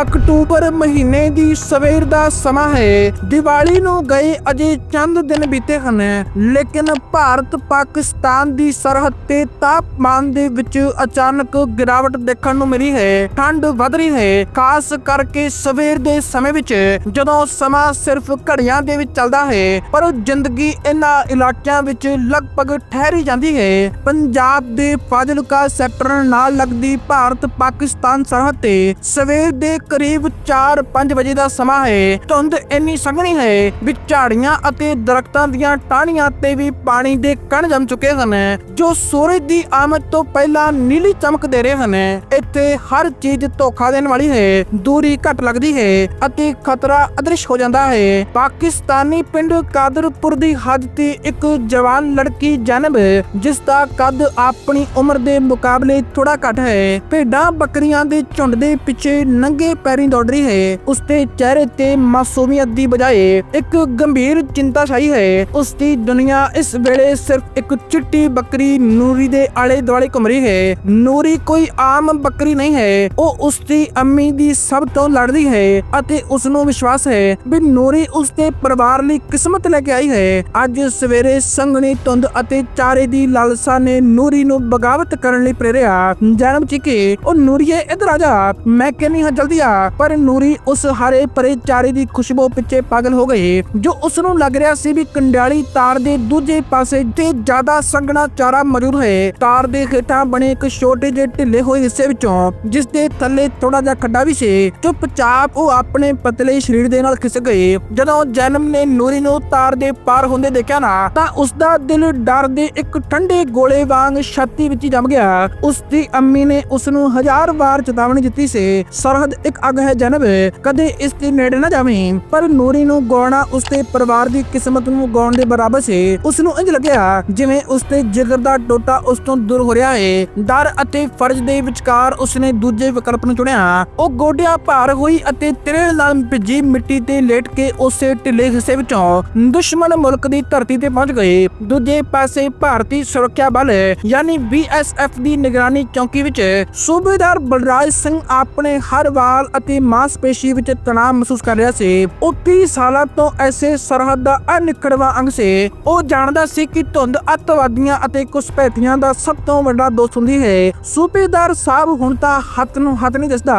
October ਮਹੀਨੇ ਦੀ ਸਵੇਰ ਦਾ ਸਮਾਂ ਹੈ। ਦੀਵਾਲੀ ਨੂੰ ਗਏ ਅਜੇ ਚੰਦ ਦਿਨ ਬੀਤੇ ਹਨ, ਲੇਕਿਨ ਭਾਰਤ ਪਾਕਿਸਤਾਨ ਦੀ ਸਰਹੱਦ ਤੇ ਤਾਪਮਾਨ ਦੇ ਵਿੱਚ ਅਚਾਨਕ ਗਿਰਾਵਟ ਦੇਖਣ ਨੂੰ ਮਿਲੀ ਹੈ। ਠੰਡ ਵਧ ਰਹੀ ਹੈ, ਖਾਸ ਕਰਕੇ ਸਵੇਰ ਦੇ ਸਮੇਂ ਵਿੱਚ, ਜਦੋਂ ਸਮਾਂ ਸਿਰਫ ਘੜੀਆਂ ਦੇ ਵਿੱਚ ਚੱਲਦਾ ਹੈ, ਪਰ ਜ਼ਿੰਦਗੀ ਇਹਨਾਂ ਇਲਾਕਿਆਂ ਵਿੱਚ ਲਗਭਗ ਠਹਿਰੀ ਜਾਂਦੀ ਹੈ। ਪੰਜਾਬ ਦੇ ਫਾਜ਼ਿਲਕਾ ਸੈਕਟਰ ਨਾਲ ਲੱਗਦੀ ਭਾਰਤ ਪਾਕਿਸਤਾਨ ਸਰਹੱਦ ਤੇ ਸਵੇਰ ਦੇ ਕਰੀਬ 4-5 ਵਜੇ ਦਾ ਸਮਾਂ ਹੈ। ਧੁੰਦ ਇੰਨੀ ਸੰਘਣੀ ਹੈ ਵੀ ਝਾੜੀਆਂ ਅਤੇ ਦਰਖਤਾਂ ਦੀਆਂ ਟਾਹਣੀਆਂ ਤੇ ਵੀ ਪਾਣੀ ਦੇ ਕਣ ਜੰਮ ਚੁੱਕੇ ਹਨ, ਜੋ ਸੂਰਜ ਦੀ ਆਮਦ ਤੋਂ ਪਹਿਲਾਂ ਨੀਲੀ ਚਮਕ ਦੇ ਰਹੇ ਹਨ। ਇੱਥੇ ਹਰ ਚੀਜ਼ ਧੋਖਾ ਦੇਣ ਵਾਲੀ ਹੈ, ਦੂਰੀ ਘੱਟ ਲੱਗਦੀ ਹੈ ਅਤੇ ਖਤਰਾ ਅਦ੍ਰਿਸ਼ ਹੋ ਜਾਂਦਾ ਹੈ। ਪਾਕਿਸਤਾਨੀ ਪਿੰਡ ਕਾਦਰਪੁਰ ਦੀ ਹੱਦ ਤੇ ਇੱਕ ਜਵਾਨ ਲੜਕੀ ਜਨਬ ਜਿਸ ਦਾ ਕੱਦ ਆਪਣੀ ਉਮਰ ਦੇ ਮੁਕਾਬਲੇ ਥੋੜਾ ਘੱਟ ਹੈ। ਭੇਡਾਂ ਬੱਕਰੀਆਂ ਦੇ ਝੁੰਡ ਦੇ ਪਿੱਛੇ ਨੰਗੇ ਪੈਰੀਂ ਦੌੜ ਰਹੀ ਹੈ। ਉਸ ਦੇ ਚਿਹਰੇ ਤੇ ਮਾਸੂਮੀਅਤ ਦੀ ਬਜਾਏ ਇੱਕ ਗੰਭੀਰ ਚਿੰਤਾ ਛਾਈ ਹੈ। ਉਸ ਦੀ ਦੁਨੀਆ ਇਸ ਵੇਲੇ ਸਿਰਫ ਇੱਕ ਚਿੱਟੀ ਬੱਕਰੀ ਨੂਰੀ ਦੇ ਆਲੇ ਦੁਆਲੇ ਘੁੰਮ ਰਹੀ ਹੈ। ਨੂਰੀ ਕੋਈ ਆਮ ਬੱਕਰੀ ਨਹੀਂ ਹੈ। ਉਹ ਉਸ ਦੀ ਅੰਮੀ ਦੀ ਸਭ ਤੋਂ ਲੜਦੀ ਹੈ ਅਤੇ ਉਸ ਨੂੰ ਵਿਸ਼ਵਾਸ ਹੈ ਵੀ ਨੂਰੀ ਉਸ ਦੇ ਪਰਿਵਾਰ ਲਈ ਕਿਸਮਤ ਲੈ ਕੇ ਆਈ ਹੈ। ਅੱਜ ਸਵੇਰੇ ਸੰਘਣੀ ਧੁੰਦ ਅਤੇ ਚਾਰੇ ਦੀ ਲਾਲਸਾ ਨੇ ਨੂਰੀ ਨੂੰ ਬਗਾਵਤ ਕਰਨ ਲਈ ਪ੍ਰੇਰਿਆ। ਜਨਮ ਚਿੱਕੇ ਉਹ ਨੂਰੀਏ, ਇਧਰ ਆ ਜਾ। ਮੈਂ ਕਹਿੰਨੀ ਹਾਂ, ਜਲਦੀ ਆ। ਪਰ ਨੂਰੀ ਉਸ ਹਰੇ ਭਰੇ ਚਾਰੇ ਦੀ ਖੁਸ਼ਬੂ ਪਿੱਛੇ ਪਾਗਲ ਹੋ ਗਏ ਜੋ ਉਸ ਨੂੰ ਲੱਗ ਰਿਹਾ ਸੀ ਵੀ ਕੰਡਿਆਲੀ ਤਾਰ ਦੇ ਦੂਜੇ ਪਾਸੇ ਤੇ ਜ਼ਿਆਦਾ ਸੰਘਣਾ ਚਾਰਾ ਮੌਜੂਦ ਹੈ। ਤਾਰ ਦੇ ਹੇਠਾਂ ਬਣੇ ਇੱਕ ਛੋਟੇ ਜਿਹੇ ਢਿੱਲੇ ਹੋਏ ਹਿੱਸੇ ਵਿੱਚੋਂ, ਜਿਸ ਦੇ ਥੱਲੇ ਥੋੜਾ ਜਿਹਾ ਖੱਡਾ ਵੀ ਸੀ, ਚੁੱਪਚਾਪ ਉਹ ਆਪਣੇ ਪਤਲੇ ਸਰੀਰ ਦੇ ਨਾਲ ਖਿਸਕ ਗਏ। ਜਦੋਂ ਜਨਮ ਨੇ ਨੂਰੀ ਨੂੰ ਤਾਰ ਦੇ ਪਾਰ ਹੁੰਦੇ ਦੇਖਿਆ ਨਾ, ਤਾਂ ਉਸ ਦਾ ਦਿਲ ਡਰ ਦੇ ਇੱਕ ਠੰਡੇ ਗੋਲੇ ਵਾਂਗ ਛਾਤੀ ਵਿੱਚ ਹੀ ਜੰਮ ਗਿਆ। ਉਸ ਦੀ ਅੰਮੀ ਨੇ ਉਸ ਨੂੰ ਹਜ਼ਾਰ ਵਾਰ ਚੇਤਾਵਨੀ ਦਿੱਤੀ ਸੀ, ਸਰਹਦ ਇੱਕ ਅੱਗ ਹੈ ਜਨਬ। ਕਦੇ ਇਸ ਦੇ ਨੇੜੇ ਨਾ ਜਾਵੀਂ, ਪਰ ਨੂਰੀ ਨੂੰ ਗਾਉਣਾ ਉਸ ਦੇ ਪਰਿਵਾਰ ਦੀ ਕਿਸਮਤ ਨੂੰ ਗਾਉਣ ਦੇ ਬਰਾਬਰ ਸੀ। ਉਸ ਨੂੰ ਇੰਜ ਲੱਗਿਆ, ਜਿਵੇਂ ਉਸ ਦੇ ਜਿਗਰ ਦਾ ਟੋਟਾ ਉਸ ਤੋਂ ਦੂਰ ਹੋ ਰਿਹਾ ਹੈ ਡਰ ਅਤੇ ਫਰਜ਼ ਦੇ ਵਿਚਕਾਰ ਉਸ ਨੇ ਦੂਜੇ ਵਿਕਲਪ ਨੂੰ ਚੁਣਿਆ। ਉਹ ਗੋਡਿਆਂ ਭਾਰ ਹੋਈ ਅਤੇ ਤੇਰੇ ਨਾਲ ਭਿੱਜੀ ਮਿੱਟੀ ਤੇ ਲੇਟ ਕੇ ਉਸੇ ਢਿੱਲੇ ਹਿੱਸੇ ਵਿੱਚੋਂ ਦੁਸ਼ਮਣ ਮੁਲਕ ਦੀ ਧਰਤੀ ਤੇ ਪਹੁੰਚ ਗਏ। ਦੂਜੇ ਪਾਸੇ ਭਾਰਤੀ ਸੁਰੱਖਿਆ ਬਲ, ਯਾਨੀ ਬੀਐਸਐਫ ਦੀ ਨਿਗਰਾਨੀ ਚੌਕੀ ਵਿੱਚ ਸੂਬੇਦਾਰ ਬਲਰਾਜ ਸਿੰਘ ਆਪਣੇ ਹਰ ਵਾਰ ਵਾਲ ਅਤੇ ਮਾਸਪੇਸ਼ੀ ਵਿੱਚ ਤਣਾਅ ਮਹਿਸੂਸ ਕਰ ਰਿਹਾ ਸੀ। ਉਹ 30 ਸਾਲਾਂ ਤੋਂ ਐਸੇ ਸਰਹੱਦ ਦਾ ਅਨਿਖੜਵਾ ਅੰਗ ਸੀ। ਉਹ ਜਾਣਦਾ ਸੀ ਕਿ ਧੁੰਦ ਅੱਤਵਾਦੀਆਂ ਅਤੇ ਘੁਸਪੈਠੀਆਂ ਦਾ ਸਭ ਤੋਂ ਵੱਡਾ ਦੋਸਤ ਹੁੰਦੀ ਹੈ। ਸੂਬੇਦਾਰ ਸਾਹਿਬ ਹੁਣ ਤਾਂ ਹੱਥ ਨੂੰ ਹੱਥ ਨਹੀਂ ਦਿਸਦਾ।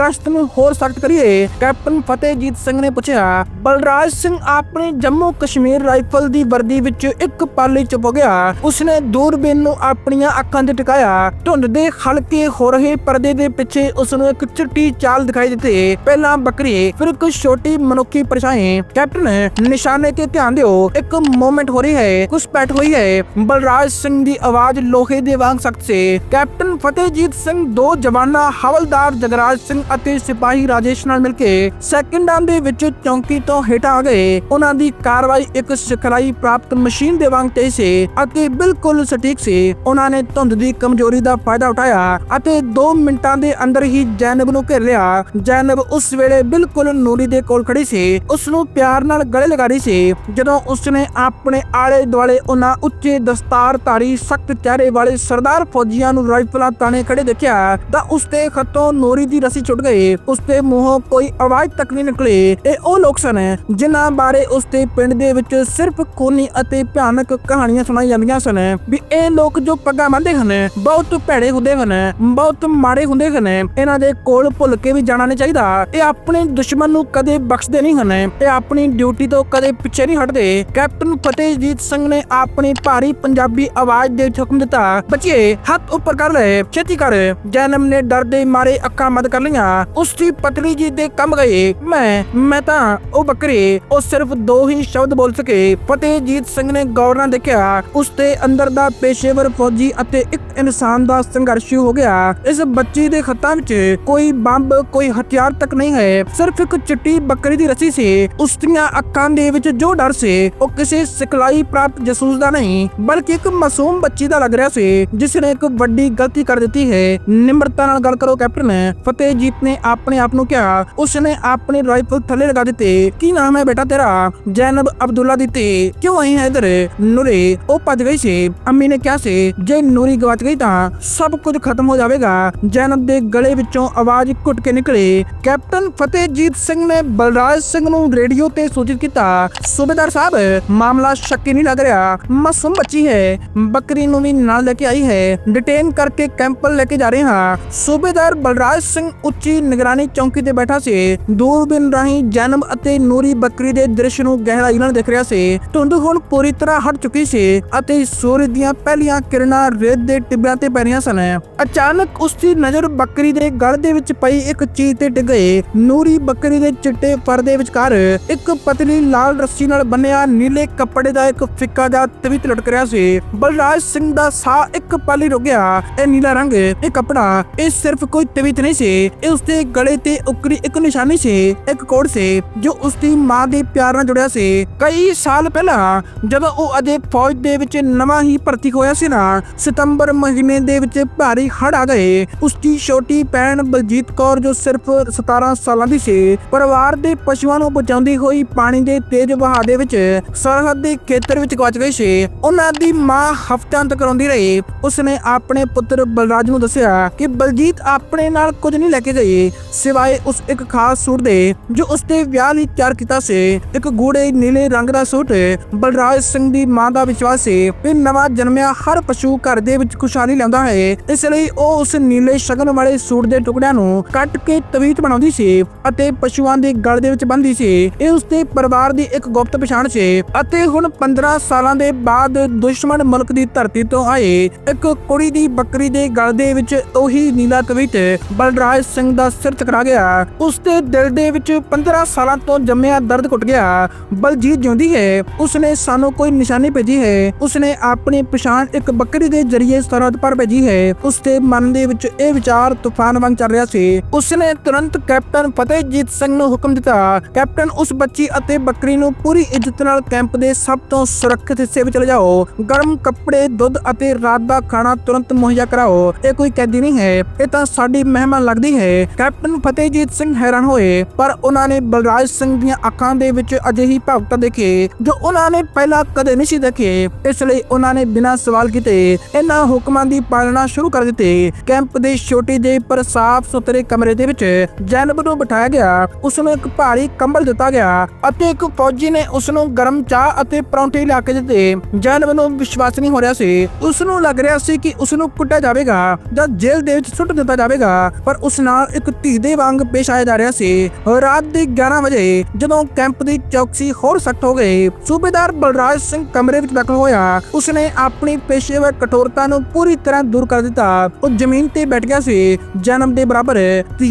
ਗਸ਼ਤ ਨੂੰ ਹੋਰ ਸਖਤ ਕਰੀਏ। ਕੈਪਟਨ ਫਤਿਹਜੀਤ ਸਿੰਘ ਨੇ ਪੁੱਛਿਆ, ਬਲਰਾਜ ਸਿੰਘ, ਆਪਣੇ ਜੰਮੂ ਕਸ਼ਮੀਰ ਰਾਈਫਲ ਦੀ ਵਰਦੀ ਵਿੱਚ ਇੱਕ ਪਲ ਲਈ ਚੁੱਪ ਗਿਆ। ਉਸਨੇ ਦੂਰਬੀਨ ਨੂੰ ਆਪਣੀਆਂ ਅੱਖਾਂ ਤੇ ਟਿਕਾਇਆ। ਧੁੰਦ ਦੇ ਹਲਕੇ ਹੋ ਰਹੇ ਪਰਦੇ ਦੇ ਪਿੱਛੇ ਉਸ ਨੂੰ ਇੱਕ ਚਿੱਟੀ ਚਾਲ ਦਿਖਾਈ ਦਿੱਤੀ। ਪਹਿਲਾਂ ਬੱਕਰੀ, ਫਿਰ ਇੱਕ ਛੋਟੀ ਮਨੁੱਖੀ ਪਰਛਾਈ। ਕੈਪਟਨ, ਨਿਸ਼ਾਨੇ ਤੇ ਧਿਆਨ ਦਿਓ। ਇੱਕ ਮੂਵਮੈਂਟ ਹੋ ਰਹੀ ਹੈ। ਕੁਝ ਪੈਟ ਹੋਈ ਹੈ। ਬਲਰਾਜ ਸਿੰਘ ਦੀ ਆਵਾਜ਼ ਲੋਹੇ ਦੇ ਵਾਂਗ ਸਖਤ ਸੀ। ਕੈਪਟਨ ਫਤਿਹਜੀਤ ਸਿੰਘ, ਦੋ ਜਵਾਨਾਂ, ਹਵਲਦਾਰ ਜਗਰਾਜ ਸਿੰਘ ਅਤੇ ਸਿਪਾਹੀ ਰਾਜੇਸ਼ ਨਾਲ ਮਿਲ ਕੇ ਸੈਕਿੰਡਾਂ ਦੇ ਵਿੱਚ ਚੌਂਕੀ ਤੋਂ ਹੇਠਾਂ ਆ ਗਏ। ਉਹਨਾਂ ਦੀ ਕਾਰਵਾਈ ਇੱਕ ਸਿਖਲਾਈ ਪ੍ਰਾਪਤ ਮਸ਼ੀਨ ਦੇ ਵਾਂਗ ਤੇਜ਼ ਸੀ ਅਤੇ ਬਿਲਕੁਲ ਸਟੀਕ ਸੀ। ਉਹਨਾਂ ਨੇ ਧੁੰਦ ਦੀ ਕਮਜ਼ੋਰੀ ਦਾ ਫਾਇਦਾ ਉਠਾਇਆ ਅਤੇ 2 ਮਿੰਟਾਂ ਦੇ ਅੰਦਰ ਹੀ ਜੈਨਬ ਨੂੰ ਘੇਰ ਲਿਆ। ਜੈਨਬ ਉਸ ਵੇਲੇ ਬਿਲਕੁਲ ਨੂਰੀ ਦੇ ਕੋਲ ਖੜੀ ਸੀ। ਉਸ ਨੂੰ ਪਿਆਰ ਨਾਲ ਗਲੇ ਲਗਾ ਰਹੀ ਸੀ। ਜਦੋਂ ਉਸਨੇ ਆਪਣੇ ਆਲੇ ਦੁਆਲੇ ਉਹਨਾਂ ਉੱਚੇ ਦਸਤਾਰਧਾਰੀ, ਸਖਤ ਚਿਹਰੇ ਵਾਲੇ ਸਰਦਾਰ ਫੌਜੀਆਂ ਨੂੰ ਰਾਈਫਲਾਂ ਤਾਣੇ ਖੜੇ ਦੇਖਿਆ, ਤਾਂ ਉਸ ਦੇ ਖੱਤੋਂ ਨੂਰੀ ਦੀ ਰਸੀ ਛੁੱਟ ਗਈ। ਉਸ ਦੇ ਮੂੰਹੋਂ ਕੋਈ ਆਵਾਜ਼ ਤੱਕ ਨਹੀਂ ਨਿਕਲੀ। ਇਹ ਉਹ ਲੋਕ ਸਨ ਜਿਨ੍ਹਾਂ ਬਾਰੇ ਉਸ ਦੇ ਪਿੰਡ ਦੇ ਵਿੱਚ ਸਿਰਫ ਖੂਨੀ ਅਤੇ ਭਿਆਨਕ ਕਹਾਣੀਆਂ ਸੁਣਾਈ ਜਾਂਦੀਆਂ ਸਨ। ਵੀ ਇਹ ਲੋਕ ਜੋ ਪੱਗਾਂ ਬੰਨ੍ਹਦੇ ਹਨ, ਬਹੁਤ ਭੈੜੇ ਹੁੰਦੇ ਹਨ, ਬਹੁਤ ਮਾੜੇ ਹੁੰਦੇ ਹਨ, ਇਹਨਾਂ ਦੇ ਕੋਲ ਭੁੱਲ ਕੇ ਵੀ ਜਾਣਾ ਨਹੀਂ ਚਾਹੀਦਾ। ਇਹ ਆਪਣੇ ਦੁਸ਼ਮਣ ਨੂੰ ਕਦੇ ਬਖਸ਼ਦੇ ਨਹੀਂ ਹਨ। ਇਹ ਆਪਣੀ ਡਿਊਟੀ ਤੋਂ ਕਦੇ ਪਿੱਛੇ ਨਹੀਂ ਹਟਦੇ। ਕੈਪਟਨ ਫਤਿਹਜੀਤ ਸਿੰਘ ਨੇ ਆਪਣੀ ਭਾਰੀ ਪੰਜਾਬੀ ਆਵਾਜ਼ ਦੇ ਹੁਕਮ ਦਿੱਤਾ ਬੱਚੇ ਹੱਥ ਉੱਪਰ ਕਰ ਲੈ, ਛੇਤੀ ਕਰ। ਜੈਨਮ ਨੇ ਡਰ ਦੇ ਮਾਰੇ ਅੱਖਾਂ ਮਦ ਕਰ ਲਈਆਂ। ਉਸ ਦੀ ਪਤਲੀ ਜੀ ਦੇ ਕੰਮ ਗਏ। ਮੈਂ ਮੈਂ ਤਾਂ, ਉਹ ਬੱਕਰੀ, ਉਹ ਸਿਰਫ ਦੋ ਹੀ ਸ਼ਬਦ ਬੋਲ ਸਕੇ। ਫਤਿਹਜੀਤ ਸਿੰਘ ਨੇ ਗੌਰ ਨਾਲ ਦੇਖਿਆ, ਉਸ ਦੇ ਅੰਦਰ ਦਾ ਪੇਸ਼ੇਵਰ ਫੌਜੀ ਅਤੇ ਇੱਕ ਇਨਸਾਨ ਦਾ ਸੰਘਰਸ਼ ਹੋ ਗਿਆ। ਇਸ ਬੱਚੀ ਦੇ ਖੱਤਾਂ ਵਿੱਚ ਕੋਈ ਬੰਬ ਕੋਈ ਹਥਿਆਰ ਤੱਕ ਨਹੀਂ ਹੈ। ਸਿਰਫ ਇੱਕ ਚਿੱਟੀ ਬੱਕਰੀ ਦੀ ਰੱਸੀ ਸੀ। ਉਸ ਦੀਆਂ ਅੱਖਾਂ ਦੇ ਵਿੱਚ ਜੋ ਡਰ ਸੀ, ਉਹ ਕਿਸੇ ਸਿਖਲਾਈ ਪ੍ਰਾਪਤ ਜਸੂਸ ਦਾ ਨਹੀਂ, ਬਲਕਿ ਇੱਕ ਮਾਸੂਮ ਬੱਚੀ ਦਾ ਲੱਗ ਰਿਹਾ ਸੀ ਜਿਸ ਨੇ ਇੱਕ ਵੱਡੀ ਗਲਤੀ ਕਰ ਦਿੱਤੀ ਹੈ। ਨਿਮਰਤਾ ਨਾਲ ਗੱਲ ਕਰੋ, ਕੈਪਟਨ। ਫਤਿਹਜੀਤ ਨੇ ਆਪਣੇ ਆਪ ਨੂੰ ਕਿਹਾ। ਉਸ ਨੇ ਆਪਣੀ ਰਾਈਫਲ ਥੱਲੇ ਲਗਾ ਦਿੱਤੀ। ਕੀ ਨਾਮ ਹੈ ਬੇਟਾ ਤੇਰਾ? ਜੈਨਬ ਅਬਦੁੱਲਾ ਦੀ ਤੇ ਕਿਉਂ ਆਈ ਹੈ ਇਧਰ? ਨੂਰੇ। ਉਹ ਭੱਜ ਗਈ ਸੀ। ਅੰਮੀ ਨੇ ਕਿਹਾ ਸੀ, ਜੇ ਨੂਰੀ ਗਵਾਚ ਗਈ ਤਾਂ ਸਭ ਕੁਝ ਖਤਮ ਹੋ ਜਾਵੇਗਾ। ਜੈਨਬ ਦੇ ਗਲੇ ਵਿੱਚੋਂ ਆਵਾਜ਼ ਘੁੱਟ ਕੇ ਨਿਕਲੇ। ਕੈਪਟਨ ਫਤਿਹਜੀਤ ਸਿੰਘ ਨੇ ਬਲਰਾਜ ਸਿੰਘ ਨੂੰ ਰੇਡੀਓ ਤੇ ਸੂਚਿਤ ਕੀਤਾ, ਸੂਬੇਦਾਰ ਸਾਹਿਬ, ਮਾਮਲਾ ਸ਼ੱਕੀ ਨਹੀਂ ਲੱਗ ਰਿਹਾ, ਮਾਸੂਮ ਬੱਚੀ ਹੈ, ਬੱਕਰੀ ਨੂੰ ਵੀ ਨਾਲ ਲੈ ਕੇ ਆਈ ਹੈ ਡਿਟੇਨ ਕਰਕੇ ਕੈਂਪ ਲੈ ਕੇ ਜਾ ਰਹੇ ਹਾਂ। ਸੂਬੇਦਾਰ ਬਲਰਾਜ ਸਿੰਘ ਉੱਚੀ ਨਿਗਰਾਨੀ ਚੌਂਕੀ ਤੇ ਬੈਠਾ ਸੀ, ਦੂਰਬੀਨ ਰਾਹੀਂ ਜਨਮ ਅਤੇ ਨੂਰੀ ਬੱਕਰੀ ਦੇ ਦ੍ਰਿਸ਼ ਨੂੰ ਗਹਿਰਾਈ ਨਾਲ ਦੇਖ ਰਿਹਾ ਸੀ। ਧੁੰਦ ਹੁਣ ਪੂਰੀ ਤਰ੍ਹਾਂ ਹਟ ਚੁੱਕੀ ਸੀ ਅਤੇ ਸੂਰਜ ਦੀਆਂ ਪਹਿਲੀਆਂ ਕਿਰਨਾਂ ਰੇਤ ਦੇ ਟਿੱਬਿਆਂ ਤੇ ਪੈ ਰਹੀਆਂ ਸਨ। ਅਚਾਨਕ ਉਸ ਦੀ ਨਜ਼ਰ ਬੱਕਰੀ ਦੇ ਗਲ ਦੇ ਵਿੱਚ ਪਈ ਇੱਕ ਚੀਜ਼ ਤੇ ਡਿੱਗ। ਗਈ ਨੂਰੀ ਬੱਕਰੀ ਦੇ ਚਿੱਟੇ ਫਰ ਵਿਚਕਾਰ ਇੱਕ ਪਤਲੀ ਲਾਲ ਰੱਸੀ ਨਾਲ ਬੰਨਿਆ ਨੀਲੇ ਕੱਪੜੇ ਦਾ ਇੱਕ ਫਿੱਕਾ ਜਿਹਾ ਤਵੀਤ ਲਟਕ ਰਿਹਾ ਸੀ। ਬਲਰਾਜ ਸਿੰਘ ਦਾ ਸਾਹ ਇੱਕ ਪਲ ਹੀ ਰੁਕ ਗਿਆ। ਇਹ ਨੀਲਾ ਰੰਗ, ਇਹ ਕੱਪੜਾ, ਇਹ ਸਿਰਫ ਕੋਈ ਤਵੀਤ ਨਹੀਂ ਸੀ। ਇਹ ਉਸਦੇ ਗਲੇ ਤੇ ਉਕਰੀ ਇੱਕ ਨਿਸ਼ਾਨੀ ਸੀ, ਇੱਕ ਕੋਡ ਸੀ, ਜੋ ਉਸਦੀ ਮਾਂ ਦੇ ਪਿਆਰ ਨਾਲ ਜੁੜਿਆ ਸੀ। ਕਈ ਸਾਲ ਪਹਿਲਾਂ, ਜਦੋਂ ਉਹ ਅਜੇ ਫੌਜ ਦੇ ਵਿੱਚ ਨਵਾਂ ਹੀ ਭਰਤੀ ਹੋਇਆ ਸੀ ਨਾ, ਸਤੰਬਰ ਮਹੀਨੇ ਦੇ ਵਿੱਚ ਭਾਰੀ ਹੜ ਆ ਗਏ। ਉਸਦੀ ਛੋਟੀ ਭੈਣ ਬਲਜੀਤ ਕੌਰ, ਜੋ ਸਿਰਫ 17 ਸਾਲਾਂ ਦੀ ਸੀ। ਪਰਿਵਾਰ ਦੇ ਪਸ਼ੂਆਂ ਨੂੰ ਬਚਾਉਂਦੀ ਹੋਈ ਪਾਣੀ ਦੇ ਤੇਜ਼ ਵਹਾਅ ਦੇ ਵਿੱਚ ਸਰਹੱਦ ਦੇ ਖੇਤਰ ਵਿੱਚ ਗਵਾਚ ਗਈ ਸੀ। ਉਹਨਾਂ ਦੀ ਮਾਂ ਹਫ਼ਤਿਆਂ ਤੱਕ ਰੋਂਦੀ ਰਹੀ। ਉਸਨੇ ਆਪਣੇ ਪੁੱਤਰ ਬਲਰਾਜ ਨੂੰ ਦੱਸਿਆ ਕਿ ਬਲਜੀਤ ਆਪਣੇ ਨਾਲ ਕੁਝ ਨਹੀਂ ਲੈ ਕੇ ਗਈ। ਸਿਵਾਏ ਉਸ ਇੱਕ ਖਾਸ ਸੂਟ ਦੇ, ਜੋ ਉਸਦੇ ਵਿਆਹ ਲਈ ਤਿਆਰ ਕੀਤਾ ਸੀ। ਇੱਕ ਗੂੜੇ ਨੀਲੇ ਰੰਗ ਦਾ ਸੂਟ, ਬਲਰਾਜ ਸਿੰਘ ਦੀ ਮਾਂ ਦਾ ਵਿਸ਼ਵਾਸ ਸੀ ਕਿ ਨਵਾਂ ਜਨਮਿਆ ਹਰ ਪਸ਼ੂ ਘਰ ਦੇ ਵਿੱਚ ਖੁਸ਼ਹਾਲੀ ਲਿਆਉਂਦਾ ਹੈ। ਇਸ ਲਈ ਉਹ ਉਸ ਨੀਲੇ ਸ਼ਗਨ ਵਾਲੇ ਸੂਟ ਦੇ ਟੁਕੜਿਆਂ ਨੂੰ ਕੱਟ ਕੇ ਤਵੀਤ ਬਣਾਉਂਦੀ ਸੀ ਅਤੇ ਪਸ਼ੂਆਂ ਦੇ ਗਲ ਦੇ ਵਿੱਚ ਬੰਨ੍ਹਦੀ ਸੀ। ਇਹ ਉਸਦੇ ਪਰਿਵਾਰ ਦੀ ਇੱਕ ਗੁਪਤ ਪਛਾਣ ਸੀ ਅਤੇ ਹੁਣ 15 ਸਾਲਾਂ ਦੇ ਬਾਅਦ ਦੁਸ਼ਮਣ ਮੁਲਕ ਦੀ ਧਰਤੀ ਤੋਂ ਆਏ। ਇੱਕ ਕੁੜੀ ਦੀ ਬੱਕਰੀ ਦੇ ਗਲ ਦੇ ਵਿੱਚ ਉਹੀ ਨੀਲਾ ਤਵੀਤ ਬਲਰਾਜ ਸਿੰਘ ਦਾ ਸਿਰ ਟਕਰਾ ਗਿਆ। ਉਸਦੇ ਦਿਲ ਦੇ ਵਿੱਚ 15 ਸਾਲਾਂ ਤੋਂ ਜੰਮਿਆ ਦਰਦ ਘੁੱਟ ਗਿਆ। ਬਲਜੀਤ ਜਿਉਂਦੀ ਹੈ। ਉਸਨੇ ਸਾਨੂੰ ਕੋਈ ਨਿਸ਼ਾਨੀ ਭੇਜੀ ਹੈ। ਉਸਨੇ ਆਪਣੀ ਪਛਾਣ ਇੱਕ ਬੱਕਰੀ ਦੇ ਜ਼ਰੀਏ ਸਰਹੱਦ ਪਰ ਭੇਜੀ ਹੈ। ਉਸਦੇ ਮਨ ਦੇ ਵਿੱਚ ਇਹ ਵਿਚਾਰ ਤੂਫਾਨ ਵਾਂਗ ਚੱਲ ਰਿਹਾ ਸੀ। ਉਸ ਉਸਨੇ ਤੁਰੰਤ ਕੈਪਟਨ ਫਤਿਹਜੀਤ ਸਿੰਘ ਨੂੰ ਹੁਕਮ ਦਿੱਤਾ। ਕੈਪਟਨ ਉਸ ਬੱਚੀ ਅਤੇ ਬੱਕਰੀ ਨੂੰ ਪੂਰੀ ਇੱਜ਼ਤ ਨਾਲ ਕੈਂਪ ਦੇ ਸਭ ਤੋਂ ਸੁਰੱਖਿਅਤ ਹਿੱਸੇ ਵਿੱਚ ਲਿਜਾਓ। ਗਰਮ ਕੱਪੜੇ, ਦੁੱਧ ਅਤੇ ਰਾਤ ਦਾ ਖਾਣਾ ਤੁਰੰਤ ਮੁਹੱਈਆ ਕਰਾਓ। ਇਹ ਕੋਈ ਕੈਦੀ ਨਹੀਂ ਹੈ, ਇਹ ਤਾਂ ਸਾਡੀ ਮਹਿਮਾਨ ਲੱਗਦੀ ਹੈ। ਕੈਪਟਨ ਫਤਿਹਜੀਤ ਸਿੰਘ ਹੈਰਾਨ ਹੋਏ, ਪਰ ਉਹਨਾਂ ਨੇ ਬਲਰਾਜ ਸਿੰਘ ਦੀਆਂ ਅੱਖਾਂ ਦੇ ਵਿੱਚ ਅਜਿਹੀ ਭਾਵੁਕਤਾ ਦੇਖੀ, ਜੋ ਉਹਨਾਂ ਨੇ ਪਹਿਲਾਂ ਕਦੇ ਨਹੀਂ ਸੀ ਦੇਖੀ। ਇਸ ਲਈ ਉਹਨਾਂ ਨੇ ਬਿਨਾਂ ਸਵਾਲ ਕੀਤੇ ਇਹਨਾਂ ਹੁਕਮਾਂ ਦੀ ਪਾਲਣਾ ਸ਼ੁਰੂ ਕਰ ਦਿੱਤੀ। ਕੈਂਪ ਦੇ ਛੋਟੀ ਜਿਹੇ ਪਰ ਸਾਫ਼ ਸੁਥਰੇ ਕਮਰੇ ਦੇ ਵਿੱਚ ਜੈਨਬ ਨੂੰ ਬਿਠਾਇਆ ਗਿਆ। ਉਸ ਨੂੰ ਇੱਕ ਭਾਰੀ ਕੰਬਲ ਦਿੱਤਾ ਗਿਆ ਅਤੇ ਇੱਕ ਫੌਜੀ ਨੇ ਉਸ ਨੂੰ ਗਰਮ ਚਾਹ ਅਤੇ ਪਰੌਂਠੇ ਲਿਆ ਕੇ ਦਿੱਤੇ। ਜੈਨਬ ਨੂੰ ਵਿਸ਼ਵਾਸ ਨਹੀਂ ਹੋ ਰਿਹਾ ਸੀ। ਉਸ ਨੂੰ ਲੱਗ ਰਿਹਾ ਸੀ ਕਿ ਉਸ ਨੂੰ ਕੁੱਟਿਆ ਜਾਵੇਗਾ ਜਾਂ ਜੇਲ੍ਹ ਦੇ ਵਿੱਚ ਸੁੱਟ ਦਿੱਤਾ ਜਾਵੇਗਾ, ਪਰ ਉਸ ਨਾਲ ਇੱਕ ਧੀ ਦੇ ਵਾਂਗ ਪੇਸ਼ ਆਇਆ ਜਾ ਰਿਹਾ ਸੀ। ਰਾਤ ਦੇ 11 ਵਜੇ, ਜਦੋਂ ਕੈਂਪ ਦੀ ਚੌਕਸੀ ਹੋਰ ਸਖਤ ਹੋ ਗਈ, ਸੂਬੇਦਾਰ ਬਲਰਾਜ ਸਿੰਘ ਕਮਰੇ ਵਿੱਚ ਦਾਖਲ ਹੋਇਆ। ਉਸਨੇ ਆਪਣੀ ਪੇਸ਼ੇਵਰ ਕਠੋਰਤਾ ਨੂੰ ਪੂਰੀ ਤਰ੍ਹਾਂ ਦੂਰ ਕਰ ਦਿੱਤਾ। ਉਹ ਜ਼ਮੀਨ ਤੇ ਬੈਠ ਗਿਆ ਸੀ। ਜਨਮ ਦੇ ਬਰਾਬਰ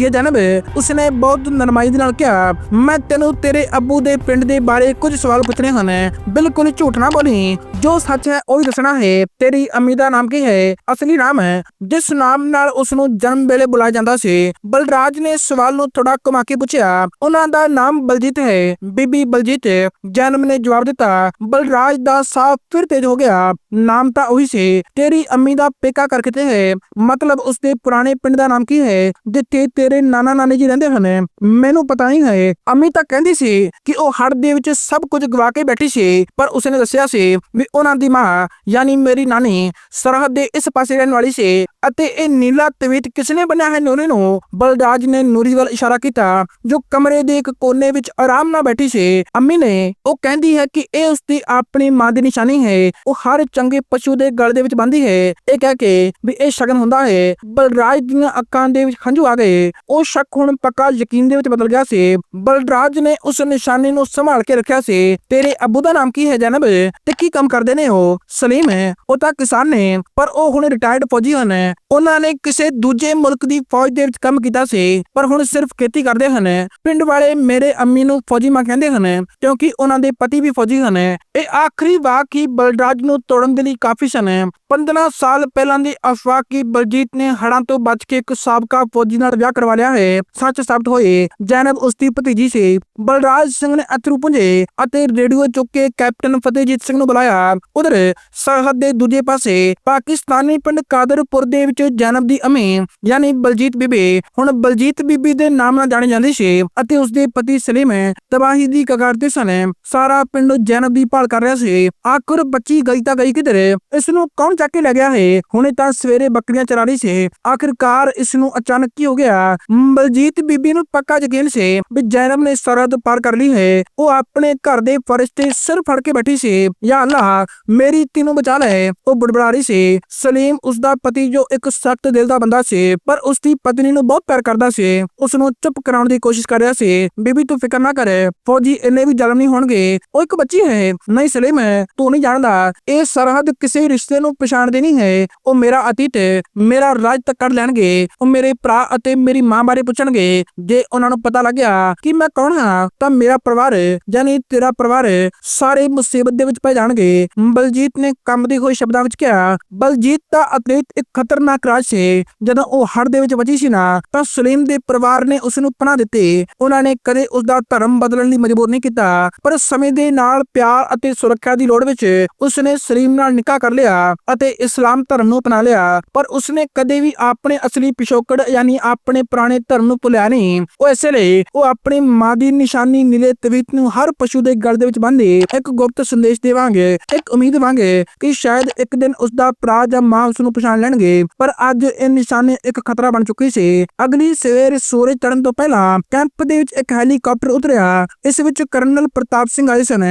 ਧੀਏ ਜਨਮ ਉਸਨੇ ਬਹੁਤ ਨਰਮਾਈ ਦੇ ਨਾਲ ਕਿਹਾ, ਮੈਂ ਤੈਨੂੰ ਤੇਰੇ ਅੱਬੂ ਦੇ ਪਿੰਡ ਦੇ ਬਾਰੇ ਕੁਝ ਸਵਾਲ ਪੁੱਛਣੇ ਹਨ। ਬਿਲਕੁਲ ਝੂਠ ਨਾ ਬੋਲੀ। ਜੋ ਸੱਚ ਹੈ, ਉਹ ਹੀ ਦੱਸਣਾ ਹੈ। ਤੇਰੀ ਅੰਮੀ ਦਾ ਨਾਮ ਕੀ ਹੈ? ਅਸਲੀ ਨਾਮ ਹੈ। ਜਿਸ ਨਾਮ ਨਾਲ ਉਸ ਨੂੰ ਜਨਮ ਵੇਲੇ ਬੁਲਾਇਆ ਜਾਂਦਾ ਸੀ, ਬਲਰਾਜ ਨੇ ਸਵਾਲ ਨੂੰ ਥੋੜਾ ਘੁਮਾ ਕੇ ਪੁੱਛਿਆ, ਉਹਨਾਂ ਦਾ ਨਾਮ ਬਲਜੀਤ ਹੈ। ਬੀਬੀ ਬਲਜੀਤ ਜਨਮ ਨੇ ਜਵਾਬ ਦਿੱਤਾ, ਬਲਰਾਜ ਦਾ ਸਾਹ ਫਿਰ ਤੇਜ਼ ਹੋ ਗਿਆ। ਨਾਮ ਤਾਂ ਉਹੀ ਸੀ। ਤੇਰੀ ਅੰਮੀ ਦਾ ਪੇਕਾ ਕਰਕੇ ਤੇ ਹੈ। ਮਤਲਬ ਉਸਦੇ ਪੁਰਾਣੇ ਪਿੰਡ ਦਾ ਨਾਮ ਕੀ ਹੈ? ਜਿੱਥੇ ਤੇਰੇ ਨਾਨਾ ਨਾਨੀ ਜੀ ਰਹਿੰਦੇ ਹਨ, ਮੈਨੂੰ ਪਤਾ ਨਹੀਂ ਹੈ। ਅਮੀ ਤਾਂ ਕਹਿੰਦੀ ਸੀ ਕਿ ਉਹ ਹੜ ਦੇ ਵਿੱਚ ਸਭ ਕੁਝ ਗਵਾ ਕੇ ਬੈਠੀ ਸੀ, ਪਰ ਉਸਨੇ ਦੱਸਿਆ ਸੀ ਵੀ ਉਹਨਾਂ ਦੀ ਮਾਂ, ਯਾਨੀ ਮੇਰੀ ਨਾਨੀ, ਸਰਹੱਦ ਦੇ ਇਸ ਪਾਸੇ ਰਹਿਣ ਵਾਲੀ ਸੀ। ਅਤੇ ਇਹ ਨੀਲਾ ਤਵੀਤ ਕਿਸਨੇ ਬਣਿਆ ਹੈ ਨੂਰੀ ਨੂੰ? ਬਲਰਾਜ ਨੇ ਨੂਰੀ ਵੱਲ ਇਸ਼ਾਰਾ ਕੀਤਾ, ਜੋ ਕਮਰੇ ਦੇ ਇੱਕ ਕੋਨੇ ਵਿੱਚ ਆਰਾਮ ਨਾਲ ਬੈਠੀ ਸੀ। ਅੰਮੀ ਨੇ ਉਹ ਕਹਿੰਦੀ ਹੈ ਕਿ ਇਹ ਉਸਦੀ ਆਪਣੀ ਮਾਂ ਦੀ ਨਿਸ਼ਾਨੀ ਹੈ। ਉਹ ਹਰ ਚੰਗੇ ਪਸ਼ੂ ਦੇ ਗਲ ਦੇ ਵਿੱਚ ਬੰਦੀ ਹੈ। ਇਹ ਕਹਿ ਕੇ ਵੀ ਇਹ ਸ਼ਗਨ ਹੁੰਦਾ ਹੈ। ਬਲਰਾਜ ਦੀਆਂ ਅੱਖਾਂ ਦੇ ਵਿੱਚ ਹੰਝੂ ਆ ਗਏ। ਉਹ ਸ਼ੱਕ ਹੁਣ ਪੱਕਾ ਯਕੀਨ ਦੇ ਵਿੱਚ ਬਦਲ ਗਿਆ ਸੀ। ਬਲਰਾਜ ਨੇ ਉਸ ਨਿਸ਼ਾਨੀ ਨੂੰ ਸੰਭਾਲ ਕੇ ਰੱਖਿਆ ਸੀ। ਤੇਰੇ ਅੱਬੂ ਦਾ ਨਾਮ ਕੀ ਹੈ, ਜਨਬ? ਤੇ ਕੀ ਕੰਮ ਕਰਦੇ ਨੇ ਉਹ? ਸਲੀਮ ਹੈ। ਉਹ ਤਾਂ ਕਿਸਾਨ ਨੇ, ਪਰ ਉਹ ਹੁਣ ਰਿਟਾਇਰਡ ਫੌਜੀ ਹਨ। ਉਹਨਾਂ ਨੇ ਕਿਸੇ ਦੂਜੇ ਮੁਲਕ ਦੀ ਫੌਜ ਦੇ ਵਿੱਚ ਕੰਮ ਕੀਤਾ ਸੀ, ਪਰ ਹੁਣ ਸਿਰਫ ਖੇਤੀ ਕਰਦੇ ਹਨ। ਪਿੰਡ ਵਾਲੇ ਮੇਰੇ ਅੰਮੀ ਨੂੰ ਫੌਜੀ ਮਾਂ ਕਹਿੰਦੇ ਹਨ, ਕਿਉਂਕਿ ਉਹਨਾਂ ਦੇ ਪਤੀ ਵੀ ਫੌਜੀ ਹਨ। ਇਹ ਆਖਰੀ ਵਾਕ ਹੀ ਬਲਰਾਜ ਨੂੰ ਤੋੜਨ ਦੇ ਲਈ ਕਾਫੀ ਸਨ। 15 ਸਾਲ ਪਹਿਲਾਂ ਦੀ ਅਫਵਾਹ ਕਿ ਬਲਜੀਤ ਨੇ ਹੜਾਂ ਤੋਂ ਬਚ ਕੇ ਇੱਕ ਸਾਬਕਾ ਫੌਜੀ ਨਾਲ ਵਿਆਹ ਕਰਵਾ ਲਿਆ ਹੈ, ਸੱਚ ਸਾਬਤ ਹੋਏ, ਜੈਨਬ ਉਸ ਦੀ ਭਤੀਜੀ ਸੀ। ਬਲਰਾਜ ਸਿੰਘ ਨੇ ਅਥਰੂ ਪੁੰਝੇ ਅਤੇ ਰੇਡੀਓ ਚੁੱਕ ਕੇ ਕੈਪਟਨ ਫਤਿਹਜੀਤ ਸਿੰਘ ਨੂੰ ਬੁਲਾਇਆ। ਉਧਰ ਸਰਹੱਦ ਦੇ ਦੂਜੇ ਪਾਸੇ ਪਾਕਿਸਤਾਨੀ ਪਿੰਡ ਕਾਦਰਪੁਰ ਦੇ ਦੇ ਵਿੱਚ ਜਨਮ ਦੀ ਅਮੀ ਯਾਨੀ ਬਲਜੀਤ ਬੀਬੀ। ਹੁਣ ਬਲਜੀਤ ਬੀਬੀ ਦੇ ਨਾਮ ਨਾਲ ਜਾਣੀ ਜਾਂਦੀ ਸੀ ਅਤੇ ਉਸਦੇ ਪਤੀ ਸਲੀਮ ਤਬਾਹੀ ਦੀ ਕਗਾਰ ਤੇ ਸਨ ਸਾਰਾ ਪਿੰਡ ਜਨਮ ਦੀ ਭਾਲ ਕਰ ਰਿਹਾ ਸੀ। ਆਖਰ ਬੱਚੀ ਗਈ ਤਾਂ ਗਈ ਕਿਧਰ? ਇਸ ਨੂੰ ਕੌਣ ਚੱਕ ਕੇ ਲੈ ਗਿਆ ਹੈ? ਹੁਣੇ ਤਾਂ ਸਵੇਰੇ ਬੱਕਰੀਆਂ ਚਰਾ ਰਹੀ ਸੀ। ਆਖਿਰਕਾਰ ਇਸ ਨੂੰ ਅਚਾਨਕ ਕੀ ਹੋ ਗਿਆ? ਬਲਜੀਤ ਬੀਬੀ ਨੂੰ ਪੱਕਾ ਯਕੀਨ ਸੀ ਵੀ ਜੈਨਬ ਨੇ ਸਰਹੱਦ ਪਾਰ ਕਰ ਲਈ ਹੈ। ਉਹ ਆਪਣੇ ਘਰ ਦੇ ਫਰਸ਼ ਤੇ ਸਿਰ ਫੜ ਕੇ ਬੈਠੀ ਸੀ। ਯਾ ਅੱਲਾਹ, ਮੇਰੀ ਤੈਨੂੰ ਬਚਾ ਲੈ। ਉਹ ਬੜਬੜਾ ਰਹੀ ਸੀ। ਸਲੀਮ ਉਸ ਦਾ ਪਤੀ ਜੋ ਇੱਕ ਸਖਤ ਦਿਲ ਦਾ ਬੰਦਾ ਸੀ, ਪਰ ਉਸ ਦੀ ਪਤਨੀ ਨੂੰ ਬਹੁਤ ਪਿਆਰ ਕਰਦਾ ਸੀ। ਉਸ ਨੂੰ ਚੁੱਪ ਕਰਾਉਣ ਦੀ ਕੋਸ਼ਿਸ਼ ਕਰ ਰਿਹਾ ਸੀ। ਬੀਬੀ ਤੂੰ ਫਿਕਰ ਨਾ ਕਰ, ਫੌਜੀ ਇੰਨੇ ਵੀ ਜ਼ਲਮ ਨਹੀਂ ਹੋਣਗੇ। ਉਹ ਇੱਕ ਬੱਚੀ ਹੈ। ਨਹੀਂ ਸਲੀਮ ਹੈ ਤੂੰ ਨਹੀਂ ਜਾਣਦਾ। ਇਹ ਸਰਹੱਦ ਕਿਸੇ ਰਿਸ਼ਤੇ ਨੂੰ ਪਛਾਣਦੀ ਨਹੀਂ ਹੈ। ਉਹ ਮੇਰਾ ਅਤੀਤ, ਮੇਰਾ ਰਾਜ ਤੱਕ ਕੱਢ ਲੈਣਗੇ। ਉਹ ਮੇਰੇ ਭਰਾ ਅਤੇ ਮੇਰੀ ਮਾਂ ਬਾਰੇ ਪੁੱਛਣਗੇ। ਜੇ ਉਹਨਾਂ ਨੂੰ ਪਤਾ ਲੱਗਿਆ ਕਿ ਮੈਂ ਕੌਣ ਹਾਂ, ਤਾਂ ਮੇਰਾ ਪਰਿਵਾਰ, ਯਾਨੀ ਤੇਰਾ ਪਰਿਵਾਰ, ਸਾਰੇ ਮੁਸੀਬਤ ਦੇ ਵਿੱਚ ਪੈ ਜਾਣਗੇ। ਬਲਜੀਤ ਨੇ ਕੰਮ ਦੇ ਹੋਏ ਸ਼ਬਦਾਂ ਵਿੱਚ ਕਿਹਾ, ਬਲਜੀਤ ਦਾ ਅਤੀਤ ਇੱਕ ਖਤਰ ਖਤਰਨਾਕ ਰਾਜ ਸੀ। ਜਦੋਂ ਉਹ ਹੜ ਦੇ ਵਿੱਚ ਬਚੀ ਸੀ ਨਾ, ਤਾਂ ਸਲੀਮ ਦੇ ਪਰਿਵਾਰ ਨੇ ਉਸ ਨੂੰ ਪਨਾਹ ਦਿੱਤੀ। ਉਹਨਾਂ ਨੇ ਕਦੇ ਉਸ ਦਾ ਧਰਮ ਬਦਲਣ ਲਈ ਮਜਬੂਰ ਨਹੀਂ ਕੀਤਾ, ਪਰ ਸਮੇਂ ਦੇ ਨਾਲ ਪਿਆਰ ਅਤੇ ਸੁਰੱਖਿਆ ਦੀ ਲੋੜ ਵਿੱਚ ਉਸ ਨੇ ਸਲੀਮ ਨਾਲ ਨਿਕਾਹ ਕਰ ਲਿਆ ਅਤੇ ਇਸਲਾਮ ਧਰਮ ਨੂੰ ਅਪਣਾ ਲਿਆ। ਪਰ ਉਸ ਨੇ ਕਦੇ ਵੀ ਆਪਣੇ ਅਸਲੀ ਪਿਛੋਕੜ ਯਾਨੀ ਆਪਣੇ ਪੁਰਾਣੇ ਧਰਮ ਨੂੰ ਭੁੱਲਿਆ ਨਹੀਂ। ਉਹ ਇਸੇ ਲਈ ਉਹ ਆਪਣੀ ਮਾਂ ਦੀ ਨਿਸ਼ਾਨੀ ਨੀਲੇ ਤਵੀਤ ਨੂੰ ਹਰ ਪਸ਼ੂ ਦੇ ਗਲ ਦੇ ਵਿੱਚ ਬੰਨ੍ਹਦੇ ਇੱਕ ਗੁਪਤ ਸੰਦੇਸ਼ ਦੇਵਾਂਗੇ, ਇੱਕ ਉਮੀਦ ਦੇਵਾਂਗੇ ਕਿ ਸ਼ਾਇਦ ਇੱਕ ਦਿਨ ਉਸ ਦਾ ਭਰਾ ਜਾਂ ਮਾਂ ਉਸ ਨੂੰ ਪਛਾਣ ਲੈਣਗੇ। ਪਰ ਅੱਜ ਇਹ ਨਿਸ਼ਾਨੀ ਇੱਕ ਖਤਰਾ ਬਣ ਚੁੱਕੀ ਸੀ। ਅਗਲੀ ਸਵੇਰ ਸੂਰਜ ਚੜ੍ਹਨ ਤੋਂ ਪਹਿਲਾਂ ਕੈਂਪ ਦੇ ਵਿੱਚ ਇੱਕ ਹੈਲੀਕਾਪਟਰ ਉਤਰਿਆ। ਇਸ ਵਿੱਚ ਕਰਨਲ ਪ੍ਰਤਾਪ ਸਿੰਘ ਆਏ ਸਨ,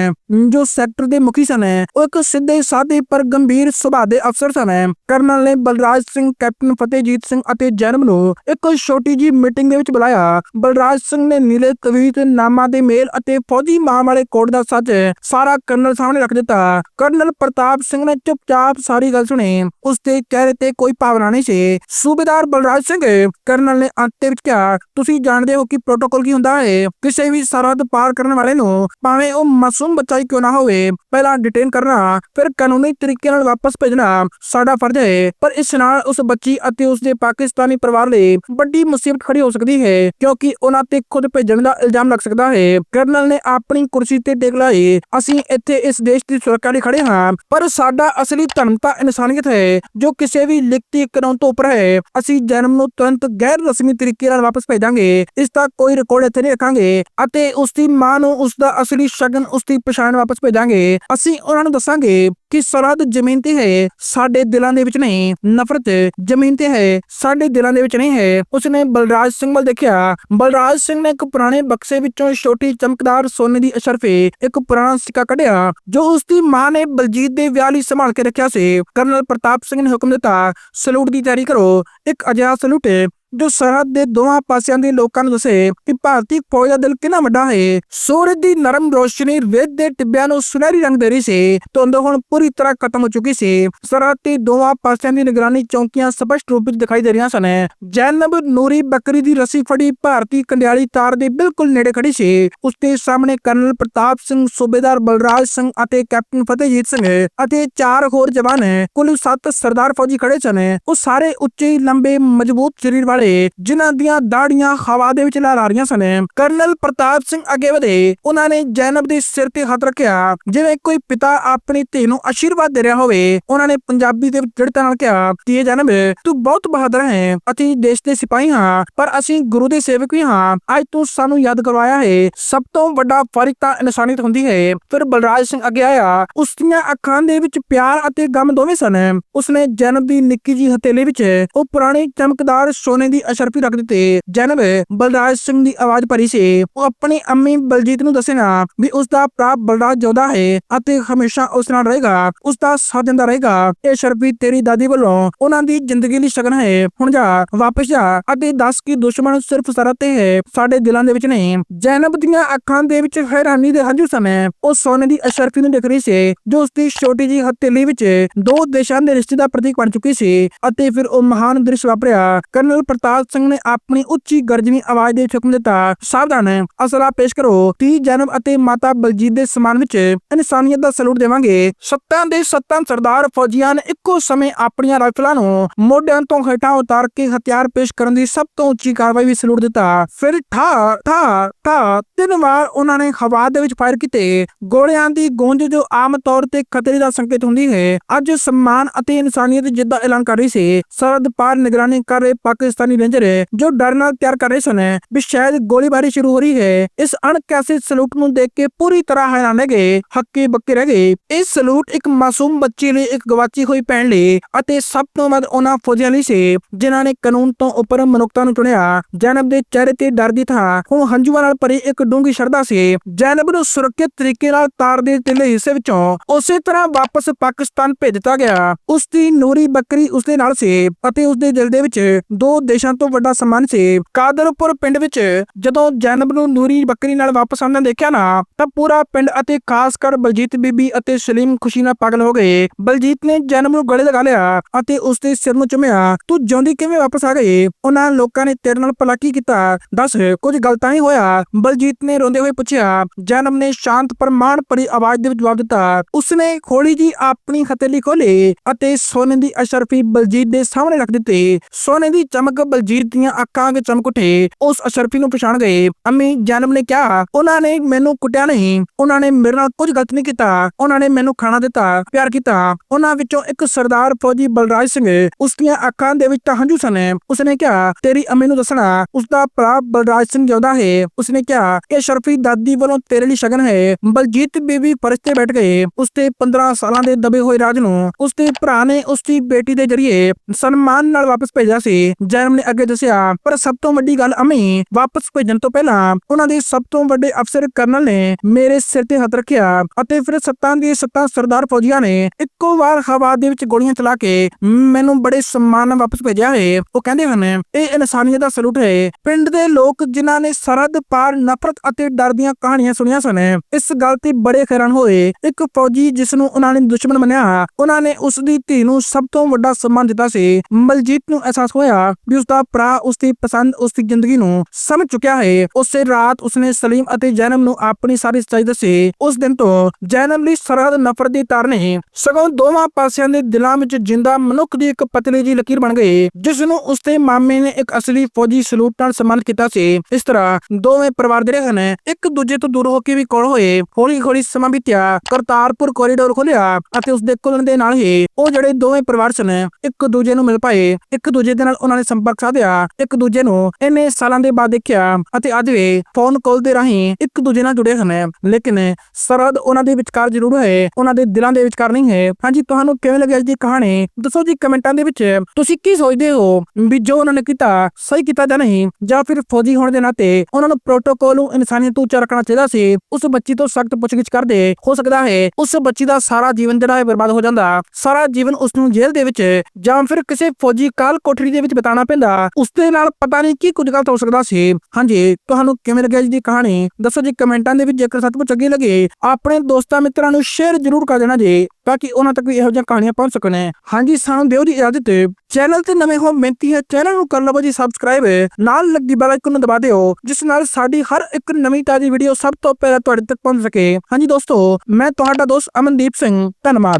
ਜੋ ਸੈਕਟਰ ਦੇ ਮੁਖੀ ਸਨ। ਉਹ ਇੱਕ ਸਿੱਧੇ ਸਾਦੇ ਪਰ ਗੰਭੀਰ ਸੁਭਾਅ ਦੇ ਅਫਸਰ ਸਨ। ਕਰਨਲ ਨੇ ਬਲਰਾਜ ਸਿੰਘ, ਕੈਪਟਨ ਫਤਿਹਜੀਤ ਸਿੰਘ ਅਤੇ ਜਨਮ ਨੂੰ ਇੱਕ ਛੋਟੀ ਜੀ ਮੀਟਿੰਗ ਦੇ ਵਿੱਚ ਬੁਲਾਇਆ। ਬਲਰਾਜ ਸਿੰਘ ਨੇ ਨੀਲੇ ਕਵੀਤ ਨਾਮਾ ਦੇ ਮੇਲ ਅਤੇ ਫੌਜੀ ਮਾਂ ਵਾਲੇ ਕੋਡ ਦਾ ਸੱਚ ਸਾਰਾ ਕਰਨਲ ਸਾਹਮਣੇ ਰੱਖ ਦਿੱਤਾ। ਕਰਨਲ ਪ੍ਰਤਾਪ ਸਿੰਘ ਨੇ ਚੁੱਪਚਾਪ ਸਾਰੀ ਗੱਲ ਸੁਣੀ। ਉਸ ਦੇ ਚਿਹਰੇ ਤੇ ਕੋਈ ਭਾਵਨਾ ਨਹੀਂ ਸੂਬੇਦਾਰ ਬਲਰਾਜ ਸਿੰਘ ਕਰਨਲ ਨੇ ਅੰਤ ਵਿੱਚ ਕਿਹਾ, ਤੁਸੀਂ ਜਾਣਦੇ ਹੋ ਕਿ ਪ੍ਰੋਟੋਕਾਲ ਕੀ ਹੁੰਦਾ ਹੈ? ਕਿਸੇ ਵੀ ਸਰਹੱਦ ਪਾਰ ਕਰਨ ਵਾਲੇ ਨੂੰ ਭਾਵੇਂ ਉਹ ਮਾਸੂਮ ਬੱਚਾ ਹੀ ਕਿਉਂ ਨਾ ਹੋਵੇ, ਪਹਿਲਾਂ ਡਿਟੇਨ ਕਰਨਾ, ਫਿਰ ਕਾਨੂੰਨੀ ਤਰੀਕੇ ਨਾਲ ਵਾਪਸ ਭੇਜਣਾ ਸਾਡਾ ਫਰਜ਼ ਹੈ। ਪਰ ਇਸ ਨਾਲ ਉਸ ਬੱਚੀ ਅਤੇ ਉਸ ਦੇ ਪਾਕਿਸਤਾਨੀ ਪਰਿਵਾਰ ਲਈ ਵੱਡੀ ਮੁਸੀਬਤ ਖੜੀ ਹੋ ਸਕਦੀ ਹੈ, ਕਿਉਂਕਿ ਉਹਨਾਂ ਤੇ ਖੁਦ ਭੇਜਣ ਦਾ ਇਲਜ਼ਾਮ ਲੱਗ ਸਕਦਾ ਹੈ। ਕਰਨਲ ਨੇ ਆਪਣੀ ਕੁਰਸੀ ਤੇ ਟੇਕ ਲਾਈ, ਅਸੀਂ ਇੱਥੇ ਇਸ ਦੇਸ਼ ਦੀ ਸੁਰੱਖਿਆ ਲਈ ਖੜੇ ਹਾਂ, ਪਰ ਸਾਡਾ ਅਸਲੀ ਧਰਮ ਤਾਂ ਇਨਸਾਨੀਅਤ ਹੈ, ਜੋ ਕਿਸੇ ਵੀ ਲਿਖਤੀ ਕਰਾਉਣ ਤੋਂ ਉੱਪਰ ਹੈ। ਅਸੀਂ ਜਨਮ ਨੂੰ ਤੁਰੰਤ ਗੈਰ ਰਸਮੀ ਤਰੀਕੇ ਨਾਲ ਵਾਪਸ ਭੇਜਾਂਗੇ। ਇਸ ਦਾ ਕੋਈ ਰਿਕਾਰਡ ਇੱਥੇ ਨਹੀਂ ਰੱਖਾਂਗੇ ਅਤੇ ਉਸ ਦੀ ਮਾਂ ਨੂੰ ਉਸ ਦਾ ਅਸਲੀ ਸ਼ਗਨ ਉਸ ਦੀ ਪਛਾਣ ਵਾਪਸ ਭੇਜਾਂਗੇ। ਅਸੀਂ ਉਹਨਾਂ ਨੂੰ ਦੱਸਾਂਗੇ ਕਿ ਸਰਹੱਦ ਜ਼ਮੀਨ ਤੇ ਹੈ, ਸਾਡੇ ਦਿਲਾਂ ਦੇ ਵਿੱਚ ਨਹੀਂ, ਨਫ਼ਰਤ ਜ਼ਮੀਨ ਤੇ ਹੈ, ਸਾਡੇ ਦਿਲਾਂ ਦੇ ਵਿੱਚ ਨਹੀਂ ਹੈ। ਉਸਨੇ ਬਲਰਾਜ ਸਿੰਘ ਵੱਲ ਦੇਖਿਆ। ਬਲਰਾਜ ਸਿੰਘ ਨੇ ਇੱਕ ਪੁਰਾਣੇ ਬਕਸੇ ਵਿੱਚੋਂ ਛੋਟੀ ਚਮਕਦਾਰ ਸੋਨੇ ਦੀ ਅਸ਼ਰਫੇ, ਇੱਕ ਪੁਰਾਣਾ ਸਿੱਕਾ ਕੱਢਿਆ, ਜੋ ਉਸ ਦੀ ਮਾਂ ਨੇ ਬਲਜੀਤ ਦੇ ਵਿਆਹ ਲਈ ਸੰਭਾਲ ਕੇ ਰੱਖਿਆ ਸੀ। ਕਰਨਲ ਪ੍ਰਤਾਪ ਸਿੰਘ ਨੇ ਹੁਕਮ ਦਿੱਤਾ, ਸਲੂਟ ਦੀ ਤਿਆਰੀ ਕਰੋ। ਇੱਕ ਅਜਿਹਾ ਸਲੂਟ ਜੋ ਸਰਹੱਦ ਦੇ ਦੋਵਾਂ ਪਾਸਿਆਂ ਦੇ ਲੋਕਾਂ ਨੂੰ ਦੱਸੇ ਕਿ ਭਾਰਤੀ ਫੌਜ ਦਾ ਦਿਲ ਕਿੰਨਾ ਵੱਡਾ ਹੈ, ਸੂਰਜ ਦੀ ਨਰਮ ਰੋਸ਼ਨੀ ਰੇਤ ਦੇ ਟਿੱਬਿਆਂ ਨੂੰ ਸੁਨਹਿਰੀ ਰੰਗ ਦੇ ਰਹੀ ਸੀ, ਧੁੰਦ ਹੁਣ ਪੂਰੀ ਤਰ੍ਹਾਂ ਖਤਮ ਹੋ ਚੁੱਕੀ ਸੀ। ਸਰਹੱਦ ਦੇ ਦੋਵਾਂ ਪਾਸਿਆਂ ਦੀ ਨਿਗਰਾਨੀ ਚੌਕੀਆਂ ਸਪਸ਼ਟ ਰੂਪ ਵਿੱਚ ਦਿਖਾਈ ਦੇ ਰਹੀਆਂ ਸਨ। ਜੈਨਬ ਨੂਰੀ ਬੱਕਰੀ ਦੀ ਰੱਸੀ ਫੜੀ ਭਾਰਤੀ ਕੰਡਿਆਲੀ ਤਾਰ ਦੇ ਬਿਲਕੁਲ ਨੇੜੇ ਖੜੀ ਸੀ। ਉਸ ਦੇ ਸਾਹਮਣੇ ਕਰਨਲ ਪ੍ਰਤਾਪ ਸਿੰਘ, ਸੂਬੇਦਾਰ ਬਲਰਾਜ ਸਿੰਘ ਅਤੇ ਕੈਪਟਨ ਫਤਿਹਜੀਤ ਸਿੰਘ ਅਤੇ ਚਾਰ ਹੋਰ ਜਵਾਨ, ਕੁੱਲ 7 ਸਰਦਾਰ ਫੌਜੀ ਖੜੇ ਸਨ। ਉਹ ਸਾਰੇ ਉੱਚੇ, ਲੰਬੇ, ਮਜ਼ਬੂਤ ਸਰੀਰ ਵਾਲੇ ਜਿਨ੍ਹਾਂ ਦੀਆਂ ਦਾੜੀਆਂ ਹਵਾ ਦੇ ਵਿੱਚ ਲਹਿਰਾ ਰਹੀਆਂ ਸਨ, ਕਰਨਲ ਪ੍ਰਤਾਪ ਸਿੰਘ ਅੱਗੇ ਵਧੇ ਉਹਨਾਂ ਨੇ ਜੈਨਬ ਦੇ ਸਿਰ ਤੇ ਹੱਥ ਰੱਖਿਆ। ਜਿਵੇਂ ਕੋਈ ਪਿਤਾ ਆਪਣੀ ਧੀ ਨੂੰ ਆਸ਼ੀਰਵਾਦ ਦੇ ਰਿਹਾ ਹੋਵੇ, ਉਹਨਾਂ ਨੇ ਪੰਜਾਬੀ ਦੇ ਦ੍ਰਿੜਤਾ ਨਾਲ ਕਿਹਾ ਕਿ ਇਹ ਜੈਨਬ, ਤੂੰ ਬਹੁਤ ਬਹਾਦਰ ਹੈ ਅਤੇ ਦੇਸ਼ ਦੇ ਸਿਪਾਹੀ ਹਾਂ, ਪਰ ਅਸੀਂ ਗੁਰੂ ਦੇ ਸੇਵਕ ਵੀ ਹਾਂ। ਅੱਜ ਤੂੰ ਸਾਨੂੰ ਯਾਦ ਕਰਵਾਇਆ ਹੈ, ਸਭ ਤੋਂ ਵੱਡਾ ਫ਼ਰਕ ਤਾਂ ਇਨਸਾਨੀਅਤ ਹੁੰਦੀ ਹੈ। ਫਿਰ ਬਲਰਾਜ ਸਿੰਘ ਅੱਗੇ ਆਇਆ, ਉਸ ਦੀਆਂ ਅੱਖਾਂ ਦੇ ਵਿੱਚ ਪਿਆਰ ਅਤੇ ਗਮ ਦੋਵੇਂ ਸਨ। ਉਸਨੇ ਜੈਨਬ ਦੀ ਨਿੱਕੀ ਜੀ ਹਥੇਲੀ ਵਿੱਚ ਉਹ ਪੁਰਾਣੀ ਚਮਕਦਾਰ ਸੋਨੇ ਦੀ ਅਸ਼ਰਫੀ ਰੱਖ ਦਿੱਤੀ। ਜੈਨਬ ਬਲਰਾਜ ਸਿੰਘ ਦੀ ਆਵਾਜ਼ ਭਰੀ ਸੀ। ਉਹ ਆਪਣੀ ਅੰਮੀ ਬਲਜੀਤ ਨੂੰ ਦੱਸੇਗਾ ਵੀ ਉਸ ਦਾ ਭਰਾ ਬਲਰਾਜ ਜੋਦਾ ਹੈ ਅਤੇ ਹਮੇਸ਼ਾ ਉਸ ਨਾਲ ਰਹੇਗਾ ਉਸ ਦਾ ਸਾਥ ਦਿੰਦਾ ਰਹੇਗਾ। ਇਹ ਸ਼ਰਫੀ ਤੇਰੀ ਦਾਦੀ ਵੱਲੋਂ ਉਹਨਾਂ ਦੀ ਜ਼ਿੰਦਗੀ ਲਈ ਸ਼ਗਨ ਹੈ। ਹੁਣ ਜਾ, ਵਾਪਸ ਜਾ ਅਤੇ ਦੱਸ ਕਿ ਦੁਸ਼ਮਣ ਸਿਰਫ ਸਰਹੱਦ ਤੇ ਹੈ, ਸਾਡੇ ਦਿਲਾਂ ਦੇ ਵਿੱਚ ਨਹੀਂ। ਜੈਨਬ ਦੀਆਂ ਅੱਖਾਂ ਦੇ ਵਿੱਚ ਹੈਰਾਨੀ ਦੇ ਹੰਝੂ ਸਮੇਂ ਉਹ ਸੋਨੇ ਦੀ ਅਸ਼ਰਫੀ ਨੂੰ ਦੇਖ ਰਹੀ ਸੀ, ਜੋ ਉਸ ਦੀ ਛੋਟੀ ਜੀ ਹਥੇਲੀ ਵਿੱਚ ਦੋ ਦੇਸ਼ਾਂ ਦੇ ਰਿਸ਼ਤੇ ਦਾ ਪ੍ਰਤੀਕ ਬਣ ਚੁੱਕੀ ਸੀ ਅਤੇ ਫਿਰ ਉਹ ਮਹਾਨ ਦ੍ਰਿਸ਼ ਵਾਪਰਿਆ। ਕਰਨਲ ਕਰਤਾਰ ਸਿੰਘ ਨੇ ਆਪਣੀ ਉੱਚੀ ਗਰਜਵੀਂ ਆਵਾਜ਼ ਦੇ ਹੁਕਮ ਦਿੱਤਾ। ਸਾਵਧਾਨ, ਅਸਲਾ ਪੇਸ਼ ਕਰੋ। 30 ਜਨਮ ਅਤੇ ਮਾਤਾ ਬਲਜੀਤ ਦੇ ਸਨਮਾਨ ਵਿੱਚ ਇਨਸਾਨੀਅਤ ਦਾ ਸਲੂਟ ਦੇਵਾਂਗੇ। ਸੱਤਾਂ ਦੇ ਸੱਤਾਂ ਸਰਦਾਰ ਫੌਜੀਆਂ ਨੇ ਇੱਕੋ ਸਮੇਂ ਆਪਣੀਆਂ ਰਾਈਫਲਾਂ ਨੂੰ ਮੋਢਿਆਂ ਤੋਂ ਹੇਠਾਂ ਉਤਾਰ ਕੇ ਹਥਿਆਰ ਪੇਸ਼ ਕਰਨ ਦੀ ਸਭ ਤੋਂ ਉੱਚੀ ਕਾਰਵਾਈ ਵੀ ਸਲੂਟ ਦਿੱਤਾ। ਫਿਰ ਠਾ ਠਾ ਠਾ, ਤਿੰਨ ਵਾਰ ਉਹਨਾਂ ਨੇ ਹਵਾ ਦੇ ਵਿੱਚ ਫਾਇਰ ਕੀਤੇ। ਗੋਲਿਆਂ ਦੀ ਗੂੰਜ ਜੋ ਆਮ ਤੌਰ ਤੇ ਖਤਰੇ ਦਾ ਸੰਕੇਤ ਹੁੰਦੀ ਹੈ, ਅੱਜ ਸਨਮਾਨ ਅਤੇ ਇਨਸਾਨੀਅਤ ਜਿੱਦਾਂ ਐਲਾਨ ਕਰ ਰਹੀ ਸੀ। ਸਰਹੱਦ ਪਾਰ ਨਿਗਰਾਨੀ ਕਰ ਰਹੇ ਪਾਕਿਸਤਾਨੀ ਰੇਂਜਰ ਜੋ ਡਰ ਨਾਲ ਤਿਆਰ ਕਰ ਰਹੇ ਸਨ ਵੀ ਸ਼ਾਇਦ ਗੋਲੀਬਾਰੀ ਸ਼ੁਰੂ ਹੋ ਰਹੀ ਹੈ, ਇਸ ਅਣਕਿਆਸੇ ਸਲੂਟ ਨੂੰ ਦੇਖ ਕੇ ਪੂਰੀ ਤਰ੍ਹਾਂ ਹੈਰਾਨ ਗਏ, ਹੱਕੇ ਬੱਕੇ ਰਹਿ ਗਏ। ਇਹ ਸਲੂਟ ਇੱਕ ਮਾਸੂਮ ਬੱਚੀ ਲਈ ਇੱਕ ਗਵਾਚੀ ਹੋਈ ਭੈਣ ਲਈ ਅਤੇ ਸਭ ਤੋਂ ਵੱਧ ਉਹਨਾਂ ਫੌਜੀਆਂ ਲਈ ਸੀ, ਜਿਨ੍ਹਾਂ ਨੇ ਕਾਨੂੰਨ ਤੋਂ ਉੱਪਰ ਮਨੁੱਖਤਾ ਨੂੰ ਚੁਣਿਆ। ਜੈਨਬ ਦੇ ਚਿਹਰੇ ਤੇ ਡਰ ਦੀ ਥਾਂ ਹੁਣ ਹੰਝੂਆਂ ਨਾਲ ਭਰੀ ਇੱਕ ਡੂੰਗੀ ਸ਼ਰਧਾ ਸੀ। ਜੈਨਬ ਨੂੰ ਸੁਰੱਖਿਅਤ ਤਰੀਕੇ ਨਾਲ ਤਾਰ ਦੇ ਤਿਲੇ ਹਿੱਸੇ ਵਿੱਚੋਂ ਉਸੇ ਤਰ੍ਹਾਂ ਵਾਪਸ ਪਾਕਿਸਤਾਨ ਭੇਜ ਦਿੱਤਾ ਗਿਆ। ਉਸ ਦੀ ਨੂਰੀ ਬੱਕਰੀ ਉਸ ਦੇ ਨਾਲ ਸੀ ਅਤੇ ਉਸ ਦੇ ਦਿਲ ਦੇ ਵਿੱਚ ਦੋ ਦੇਸ਼ਾਂ ਤੋਂ ਵੱਡਾ ਸਨਮਾਨ ਸੀ। ਕਾਦਰਪੁਰ ਪਿੰਡ ਵਿੱਚ ਜਦੋਂ ਜੈਨਬ ਨੂੰ ਨੂਰੀ ਬੱਕਰੀ ਨਾਲ ਵਾਪਸ ਆਉਂਦਾ ਦੇਖਿਆ ਨਾ, ਤਾਂ ਪੂਰਾ ਪਿੰਡ ਅਤੇ ਖਾਸ ਕਰ ਬਲਜੀਤ ਬੀਬੀ ਅਤੇ ਸਲੀਮ ਖੁਸ਼ੀ ਨਾਲ ਪਾਗਲ ਹੋ ਗਏ। ਬਲਜੀਤ ਨੇ ਜੈਨਬ ਨੂੰ ਗਲੇ ਲਗਾ ਲਿਆ ਅਤੇ ਉਸ ਦੇ ਸਿਰ ਨੂੰ ਚੁੰਮਿਆ। ਤੂੰ ਜਿਉਂਦੀ ਕਿਵੇਂ ਵਾਪਸ ਆ ਗਈ? ਉਹਨਾਂ ਲੋਕਾਂ ਨੇ ਤੇਰੇ ਨਾਲ ਭਲਾ ਕੀ ਕੀਤਾ। ਦੱਸ, ਕੁਝ ਗਲਤ ਨਹੀਂ ਹੋਇਆ? ਬਲਜੀਤ ਨੇ ਰੋਂਦੇ ਹੋਏ ਪੁੱਛਿਆ। ਜੈਨਬ ਨੇ ਸ਼ਾਂਤ ਪਰਮਾਨ ਭਰੀ ਆਵਾਜ਼ ਦੇ ਵਿੱਚ ਜਵਾਬ ਦਿੱਤਾ। ਉਸਨੇ ਖੋਲੀ ਜੀ ਆਪਣੀ ਹਥੇਲੀ ਖੋਲੀ ਅਤੇ ਸੋਨੇ ਦੀ ਅਸ਼ਰਫੀ ਬਲਜੀਤ ਦੇ ਸਾਹਮਣੇ ਰੱਖ ਦਿੱਤੀ। ਸੋਨੇ ਦੀ ਚਮਕ ਬਲਜੀਤ ਦੀਆਂ ਅੱਖਾਂ ਵਿੱਚ ਚਮਕ ਉਠੇ। ਉਸ ਅਸ਼ਰਫੀ ਨੂੰ ਪਛਾਣ ਗਏ। ਅੰਮੀ ਜੈਨਬ ਨੇ ਕਿਹਾ, ਉਹਨਾਂ ਨੇ ਮੈਨੂੰ ਕੁੱਟਿਆ ਨਹੀਂ। ਉਹਨਾਂ ਨੇ ਮੇਰੇ ਨਾਲ ਕੁਝ ਗਲਤ ਨਹੀਂ ਕੀਤਾ। ਉਹਨਾਂ ਨੇ ਮੈਨੂੰ ਖਾਣਾ ਦਿੱਤਾ, ਪਿਆਰ ਕੀਤਾ। ਉਹਨਾਂ ਵਿੱਚੋਂ ਇੱਕ ਸਰਦਾਰ ਫੌਜੀ ਬਲਰਾਜ ਸਿੰਘ, ਉਸ ਦੀਆਂ ਅੱਖਾਂ ਦੇ ਵਿੱਚ ਤਾਂ ਹੰਝੂ ਸਨ। ਉਸਨੇ ਕਿਹਾ, ਤੇਰੀ ਅੰਮੀ ਨੂੰ ਦੱਸਣਾ ਉਸ ਦਾ ਭਰਾ ਬਲਰਾਜ ਸਿੰਘ ਜਿਉਂਦਾ ਹੈ। ਉਸਨੇ ਕਿਹਾ, ਇਹ ਸ਼ਰਫੀ ਦਾਦੀ ਵੱਲੋਂ ਤੇਰੇ ਲਈ ਸ਼ਗਨ ਹੈ। ਬਲਜੀਤ ਬੀਬੀ ਫਰਸ਼ ਤੇ ਬੈਠ ਗਏ। ਉਸ ਤੇ 15 ਸਾਲਾਂ ਦੇ ਦਬੇ ਹੋਏ ਰਾਜ ਨੂੰ ਉਸ ਦੇ ਭਰਾ ਨੇ ਉਸ ਦੀ ਬੇਟੀ ਦੇ ਜਰੀਏ ਸਨਮਾਨ ਨਾਲ ਵਾਪਸ ਭੇਜਿਆ ਸੀ। ਜੈਨਮ ਨੇ ਅੱਗੇ ਦੱਸਿਆ, ਪਰ ਸਭ ਤੋਂ ਵੱਡੀ ਗੱਲ ਅਮੀ ਵਾਪਸ ਭੇਜਣ ਤੋਂ ਪਹਿਲਾਂ ਉਹਨਾਂ ਦੇ ਸਭ ਤੋਂ ਵੱਡੇ ਅਫਸਰ ਕਰਨਲ ਨੇ ਮੇਰੇ ਸਿਰ ਤੇ ਹੱਥ ਰੱਖਿਆ ਅਤੇ ਫਿਰ ਸੱਤਾਂ ਦੀ ਸੱਤਾਂ ਸਰਦਾਰ ਫੌਜੀਆਂ ਨੇ ਇੱਕੋ ਵਾਰ ਹਵਾ ਦੇ ਵਿੱਚ ਗੋਲੀਆਂ ਚਲਾ ਕੇ ਮੈਨੂੰ ਬੜੇ ਸਨਮਾਨ ਨਾਲ ਵਾਪਸ ਭੇਜਿਆ ਹੈ ਉਹ ਕਹਿੰਦੇ ਹਨ, ਇਹ ਇਨਸਾਨੀਅਤ ਦਾ ਸਲੂਟ ਹੈ ਪਿੰਡ ਦੇ ਲੋਕ ਜਿਨ੍ਹਾਂ ਨੇ ਸਰਹੱਦ ਪਾਰ ਨਫ਼ਰਤ ਅਤੇ ਡਰ ਦੀਆਂ ਕਹਾਣੀਆਂ ਸੁਣੀਆਂ ਸਨ, ਇਸ ਗੱਲ ਤੇ ਬੜੇ ਹੈਰਾਨ ਹੋਏ। ਇੱਕ ਫੌਜੀ ਜਿਸ ਨੂੰ ਉਹਨਾਂ ਨੇ ਦੁਸ਼ਮਣ ਮੰਨਿਆ, ਉਹਨਾਂ ਨੇ ਉਸ ਦੀ ਧੀ ਨੂੰ ਸਭ ਤੋਂ ਵੱਡਾ ਸਨਮਾਨ ਦਿੱਤਾ ਸੀ। ਮਲਜੀਤ ਨੂੰ ਅਹਿਸਾਸ ਹੋਇਆ ਵੀ ਉਸ ਦਾ ਭਰਾ ਉਸ ਦੀ ਪਸੰਦ ਉਸ ਦੀ ਜ਼ਿੰਦਗੀ ਨੂੰ ਸਮਝ ਚੁੱਕਿਆ ਹੈ। ਉਸੇ ਰਾਤ ਉਸਨੇ ਸਲੀਮ ਅਤੇ ਜੈਨਬ ਨੂੰ ਆਪਣੀ ਸਾਰੀ ਸੱਚਾਈ ਦੱਸੀ। ਉਸ ਦਿਨ ਤੋਂ ਜੈਨਬ ਲਈ ਸਰਹੱਦ ਨਫ਼ਰਤ ਦੀ ਤਾਰ ਨਹੀਂ ਸਗੋਂ ਦੋਵਾਂ ਪਾਸਿਆਂ ਦੇ ਦਿਲਾਂ ਵਿੱਚ ਜਿੰਦਾ ਮਨੁੱਖ ਦੀ ਇੱਕ ਪਤਲੀ ਜੀ ਲਕੀਰ ਬਣ ਗਈ ਜਿਸ ਨੂੰ ਉਸ ਮਾਮੇ ਨੇ ਇੱਕ ਅਸਲੀ ਫੌਜੀ ਸਲੂਟ ਨਾਲ ਸਨਮਾਨਿਤ ਕੀਤਾ ਸੀ। ਇਸ ਤਰ੍ਹਾਂ ਦੋਵੇਂ ਪਰਿਵਾਰ ਜਿਹੜੇ ਹਨ, ਇੱਕ ਦੂਜੇ ਤੋਂ ਦੂਰ ਹੋ ਕੇ ਵੀ ਕੋਲ ਹੋਏ। ਹੌਲੀ ਹੌਲੀ ਸਮਾਂ ਬੀਤਿਆ, ਕਰਤਾਰਪੁਰ ਕੋਰੀਡੋਰ ਖੁੱਲਿਆ ਅਤੇ ਉਸ ਦੇ ਖੁੱਲਣ ਦੇ ਨਾਲ ਹੀ ਉਹ ਜਿਹੜੇ ਦੋਵੇਂ ਪਰਿਵਾਰ ਸਨ, ਇੱਕ ਦੂਜੇ ਨੂੰ ਮਿਲ ਪਾਏ। ਇੱਕ ਦੂਜੇ ਦੇ ਨਾਲ ਉਹਨਾਂ ਨੇ ਸੰਪਰਕ ਸਾਧਿਆ ਇੱਕ ਦੂਜੇ ਨੂੰ ਇੰਨੇ ਸਾਲਾਂ ਦੇ ਬਾਅਦ ਦੇਖਿਆ ਅਤੇ ਅੱਜ ਵੀ ਫੋਨ ਕਾਲ ਦੇ ਰਾਹੀਂ ਇੱਕ ਦੂਜੇ ਨਾਲ ਜੁੜੇ ਹਨ। ਲੇਕਿਨ ਸਰਹੱਦ ਉਹਨਾਂ ਦੇ ਵਿਚਕਾਰ ਜ਼ਰੂਰ ਹੈ, ਉਹਨਾਂ ਦੇ ਦਿਲਾਂ ਦੇ ਵਿਚਕਾਰ ਨਹੀਂ ਹੈ। ਹਾਂਜੀ, ਤੁਹਾਨੂੰ ਕਿਵੇਂ ਲੱਗੀ ਅੱਜ ਦੀ ਕਹਾਣੀ? ਦੱਸੋ ਜੀ ਕਮੈਂਟਾਂ ਦੇ ਵਿੱਚ ਤੁਸੀਂ ਕੀ ਸੋਚਦੇ ਹੋ ਵੀ ਜੋ ਉਹਨਾਂ ਨੇ ਕੀਤਾ, ਸਹੀ ਕੀਤਾ ਜਾਂ ਨਹੀਂ? ਜਾਂ ਫਿਰ ਫੌਜੀ ਹੋਣ ਦੇ ਨਾਤੇ ਉਹਨਾਂ ਨੂੰ ਪ੍ਰੋਟੋਕੋਲ ਨੂੰ ਇਨਸਾਨੀਅਤ ਤੋਂ ਉੱਚਾ ਰੱਖਣਾ ਚਾਹੀਦਾ ਸੀ? ਉਸ ਬੱਚੀ ਤੋਂ ਸਖਤ ਪੁੱਛਗਿੱਛ ਕਰਦੇ ਹੋ ਸਕਦਾ ਹੈ, ਉਸ ਬੱਚੀ ਦਾ ਸਾਰਾ ਜੀਵਨ ਜਿਹੜਾ ਹੈ ਬਰਬਾਦ ਹੋ ਜਾਂਦਾ। ਸਾਰਾ ਜੀਵਨ ਉਸ ਨੂੰ ਜੇਲ੍ਹ ਦੇ ਵਿੱਚ ਜਾਂ ਫਿਰ ਕਿਸੇ ਫੌਜੀ ਕਾਲ ਕੋਠੜੀ ਦੇ ਵਿੱਚ ਬਿਤਾਉਣਾ ਪੈਂਦਾ ਉਸ ਦੇ ਨਾਲ ਪਤਾ ਨਹੀਂ ਕੀ ਕੁਝ ਗਲਤ ਹੋ ਸਕਦਾ ਸੀ। ਹਾਂਜੀ, ਤੁਹਾਨੂੰ ਕਿਵੇਂ ਲੱਗਿਆ ਜੀ ਦੀ ਕਹਾਣੀ? ਦੱਸੋ ਜੀ ਕਮੈਂਟਾਂ ਦੇ ਵਿੱਚ ਜੇਕਰ ਸੱਚਮੁੱਚ ਚੰਗੀ ਲੱਗੇ, ਆਪਣੇ ਦੋਸਤਾਂ ਮਿੱਤਰਾਂ ਨੂੰ ਸ਼ੇਅਰ ਜ਼ਰੂਰ ਕਰ ਦੇਣਾ ਜੀ, ਤਾਂ ਕਿ ਉਹਨਾਂ ਤੱਕ ਵੀ ਇਹੋ ਜਿਹੀਆਂ ਕਹਾਣੀਆਂ ਪਹੁੰਚ ਸਕਣ। ਹਾਂਜੀ, ਸਾਨੂੰ ਦਿਓ ਜੀ ਇਜਾਜ਼ਤ। ਚੈਨਲ ਤੇ ਨਵੇਂ ਹੋ, ਮਿਹਨਤੀ ਹੈ ਚੈਨਲ ਨੂੰ ਕਰ ਲਵੋ ਜੀ ਸਬਸਕ੍ਰਾਈਬ ਨਾਲ ਲੱਗੀ ਬੈਲ ਆਈਕਨ ਨੂੰ ਦਬਾ ਦਿਓ, ਜਿਸ ਨਾਲ ਸਾਡੀ ਹਰ ਇੱਕ ਨਵੀਂ ਤਾਜ਼ੀ ਵੀਡੀਓ ਸਭ ਤੋਂ ਪਹਿਲਾਂ ਤੁਹਾਡੇ ਤੱਕ ਪਹੁੰਚ ਸਕੇ। ਹਾਂਜੀ ਦੋਸਤੋ, ਮੈਂ ਤੁਹਾਡਾ ਦੋਸਤ ਅਮਨਦੀਪ ਸਿੰਘ, ਧੰਨਵਾਦ।